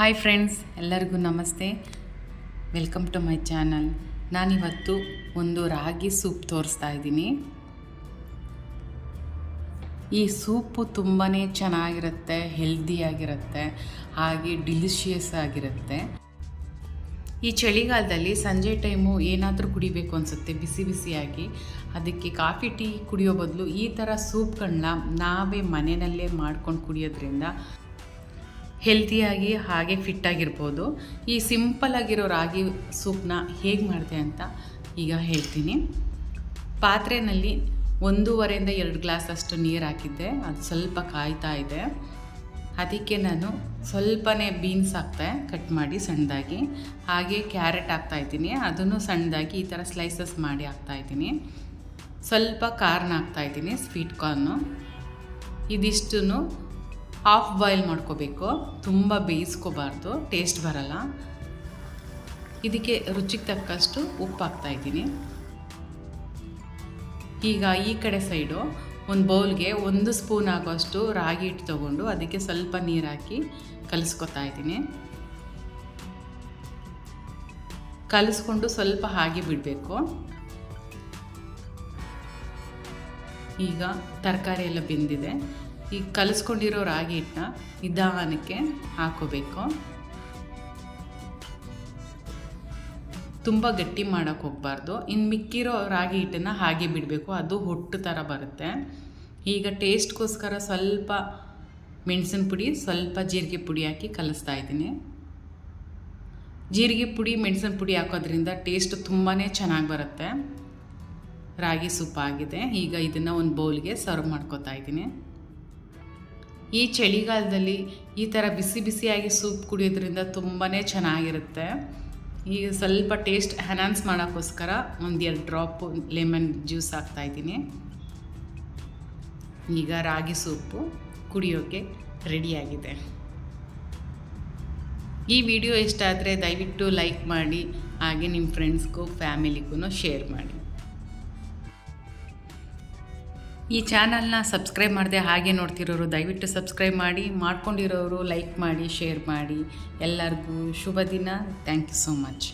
Hi friends ಎಲ್ಲರಿಗೂ ನಮಸ್ತೆ. Welcome to my channel ನಾನಿವತ್ತು ಒಂದು ರಾಗಿ ಸೂಪ್ ತೋರಿಸ್ತಾ ಇದ್ದೀನಿ. ಈ ಸೂಪು ತುಂಬಾ ಚೆನ್ನಾಗಿರುತ್ತೆ ಹೆಲ್ದಿಯಾಗಿರುತ್ತೆ ಹಾಗೆ ಡಿಲಿಷಿಯಸ್ ಆಗಿರುತ್ತೆ. ಈ ಚಳಿಗಾಲದಲ್ಲಿ ಸಂಜೆ ಟೈಮು ಏನಾದರೂ ಕುಡಿಬೇಕು ಅನಿಸುತ್ತೆ, ಬಿಸಿ ಬಿಸಿಯಾಗಿ. ಅದಕ್ಕೆ ಕಾಫಿ, ಟೀ ಕುಡಿಯೋ ಬದಲು ಈ ಥರ ಸೂಪ್ಗಳನ್ನ ನಾವೇ ಮನೆಯಲ್ಲೇ ಮಾಡ್ಕೊಂಡು ಕುಡಿಯೋದ್ರಿಂದ ಹೆಲ್ತಿಯಾಗಿ ಹಾಗೆ ಫಿಟ್ಟಾಗಿರ್ಬೋದು ಈ ಸಿಂಪಲ್ ಆಗಿರೋ ರಾಗಿ ಸೂಪ್ನ ಹೇಗೆ ಮಾಡಿದೆ ಅಂತ ಈಗ ಹೇಳ್ತೀನಿ. ಪಾತ್ರೆಯಲ್ಲಿ ಒಂದೂವರೆಯಿಂದ ಎರಡು ಗ್ಲಾಸ್ ಅಷ್ಟು ನೀರು ಹಾಕಿದ್ದೆ. ಅದು ಸ್ವಲ್ಪ ಕಾಯ್ತಾ ಇದೆ. ಅದಕ್ಕೆ ನಾನು ಸ್ವಲ್ಪನೇ ಬೀನ್ಸ್ ಹಾಕ್ತೆ ಕಟ್ ಮಾಡಿ ಸಣ್ಣದಾಗಿ. ಹಾಗೆ ಕ್ಯಾರೆಟ್ ಹಾಕ್ತಾಯಿದ್ದೀನಿ ಅದನ್ನು ಸಣ್ಣದಾಗಿ ಈ ಥರ ಸ್ಲೈಸಸ್ ಮಾಡಿ ಹಾಕ್ತಾಯಿದ್ದೀನಿ ಸ್ವಲ್ಪ ಕಾರ್ನ್ ಹಾಕ್ತಾಯಿದ್ದೀನಿ ಸ್ವೀಟ್ ಕಾರ್ನು ಇದಿಷ್ಟು ಹಾಫ್ ಬಾಯ್ಲ್ ಮಾಡ್ಕೋಬೇಕು. ತುಂಬ ಬೇಯಿಸ್ಕೋಬಾರ್ದು. ಟೇಸ್ಟ್ ಬರಲ್ಲ. ಇದಕ್ಕೆ ರುಚಿಗೆ ತಕ್ಕಷ್ಟು ಉಪ್ಪು ಹಾಕ್ತಾಯಿದ್ದೀನಿ ಈಗ ಈ ಕಡೆ ಸೈಡು ಒಂದು ಬೌಲ್ಗೆ ಒಂದು ಸ್ಪೂನ್ ಆಗೋಷ್ಟು ರಾಗಿ ಹಿಟ್ಟು ತೊಗೊಂಡು ಅದಕ್ಕೆ ಸ್ವಲ್ಪ ನೀರು ಹಾಕಿ ಕಲಿಸ್ಕೊತಾ ಇದ್ದೀನಿ. ಕಲಿಸ್ಕೊಂಡು ಸ್ವಲ್ಪ ಹಾಗೆ ಬಿಡಬೇಕು. ಈಗ ತರಕಾರಿ ಎಲ್ಲ ಬೆಂದಿದೆ. ಈಗ ಕಲಿಸ್ಕೊಂಡಿರೋ ರಾಗಿ ಹಿಟ್ಟನ್ನ ನಿಧಾನಕ್ಕೆ ಹಾಕೋಬೇಕು. ತುಂಬ ಗಟ್ಟಿ ಮಾಡೋಕ್ಕೆ ಹೋಗಬಾರ್ದು. ಇನ್ನು ಮಿಕ್ಕಿರೋ ರಾಗಿ ಹಿಟ್ಟನ್ನು ಹಾಗೆ ಬಿಡಬೇಕು. ಅದು ಹೊಟ್ಟು ಥರ ಬರುತ್ತೆ. ಈಗ ಟೇಸ್ಟ್ಗೋಸ್ಕರ ಸ್ವಲ್ಪ ಮೆಣಸಿನ ಪುಡಿ, ಸ್ವಲ್ಪ ಜೀರಿಗೆ ಪುಡಿ ಹಾಕಿ ಕಲಿಸ್ತಾ ಇದ್ದೀನಿ. ಜೀರಿಗೆ ಪುಡಿ, ಮೆಣಸಿನ ಪುಡಿ ಹಾಕೋದ್ರಿಂದ ಟೇಸ್ಟ್ ತುಂಬಾ ಚೆನ್ನಾಗಿ ಬರುತ್ತೆ. ರಾಗಿ ಸೂಪ್ ಆಗಿದೆ. ಈಗ ಇದನ್ನು ಒಂದು ಬೌಲ್ಗೆ ಸರ್ವ್ ಮಾಡ್ಕೋತಾ ಇದ್ದೀನಿ. ಈ ಚಳಿಗಾಲದಲ್ಲಿ ಈ ಥರ ಬಿಸಿ ಬಿಸಿಯಾಗಿ ಸೂಪ್ ಕುಡಿಯೋದ್ರಿಂದ ತುಂಬಾ ಚೆನ್ನಾಗಿರುತ್ತೆ. ಈಗ ಸ್ವಲ್ಪ ಟೇಸ್ಟ್ ಎನ್ಹಾನ್ಸ್ ಮಾಡೋಕ್ಕೋಸ್ಕರ ಒಂದು ಎರಡು ಡ್ರಾಪು ಲೆಮನ್ ಜ್ಯೂಸ್ ಹಾಕ್ತಾಯಿದ್ದೀನಿ ಈಗ ರಾಗಿ ಸೂಪು ಕುಡಿಯೋಕ್ಕೆ ರೆಡಿಯಾಗಿದೆ ಈ ವಿಡಿಯೋ ಇಷ್ಟ ಆದರೆ ದಯವಿಟ್ಟು ಲೈಕ್ ಮಾಡಿ, ಹಾಗೆ ನಿಮ್ಮ ಫ್ರೆಂಡ್ಸ್ಗೂ ಫ್ಯಾಮಿಲಿಗೂ ಶೇರ್ ಮಾಡಿ. ಈ ಚಾನಲ್ನ ಸಬ್ಸ್ಕ್ರೈಬ್ ಮಾಡಿದೆ ಹಾಗೆ ನೋಡ್ತಿರೋರು, ದಯವಿಟ್ಟು ಸಬ್ಸ್ಕ್ರೈಬ್ ಮಾಡಿ, ಮಾಡ್ಕೊಂಡಿರೋರು, ಲೈಕ್ ಮಾಡಿ, ಶೇರ್ ಮಾಡಿ. ಎಲ್ಲರಿಗೂ ಶುಭ ದಿನ. Thank you so much.